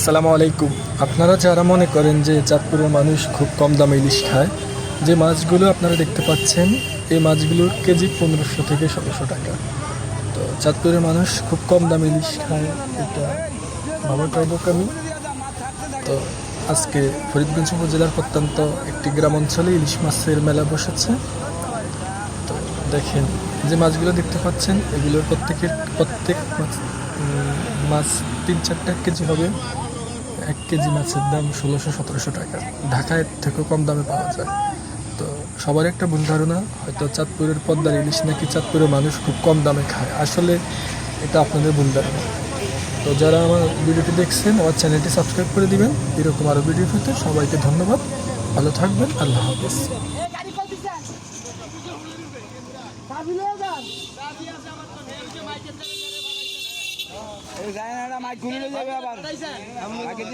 আসসালামু আলাইকুম। আপনারা যারা মনে করেন যে চাঁদপুরের মানুষ খুব কম দামে ইলিশ খায়, যে মাছগুলো আপনারা দেখতে পাচ্ছেন, এই মাছগুলোর কেজি পনেরোশো থেকে ষোলোশো টাকা। তো চাঁদপুরের মানুষ খুব কম দামে ইলিশ খায়, এটা ভালো পাইব আমি। তো আজকে ফরিদগঞ্জ উপজেলার প্রত্যন্ত একটি গ্রাম অঞ্চলে ইলিশ মাছের মেলা বসেছে। তো দেখেন, যে মাছগুলো দেখতে পাচ্ছেন, এগুলোর প্রত্যেকের প্রত্যেক মাছ মাছ তিন চারটা কেজি হবে। এক কেজি মাছের দাম ষোলোশো, সতেরোশো টাকা। ঢাকায় থেকেও কম দামে পাওয়া যায়। তো সবার একটা ভুল ধারণা, হয়তো চাঁদপুরের পদ্মার ইলিশ নাকি চাঁদপুরের মানুষ খুব কম দামে খায়। আসলে এটা আপনাদের ভুল ধারণা। তো যারা আমার ভিডিওটি দেখছেন, আমার চ্যানেলটি সাবস্ক্রাইব করে দিবেন। এরকম আরও ভিডিও পেতে সবাইকে ধন্যবাদ। ভালো থাকবেন, আল্লাহ হাফিজ। গাড়ি কল দিচ্ছেন চাবি লয়ে যান যায় না মাইক ঘুরে যাবে আবার। আগে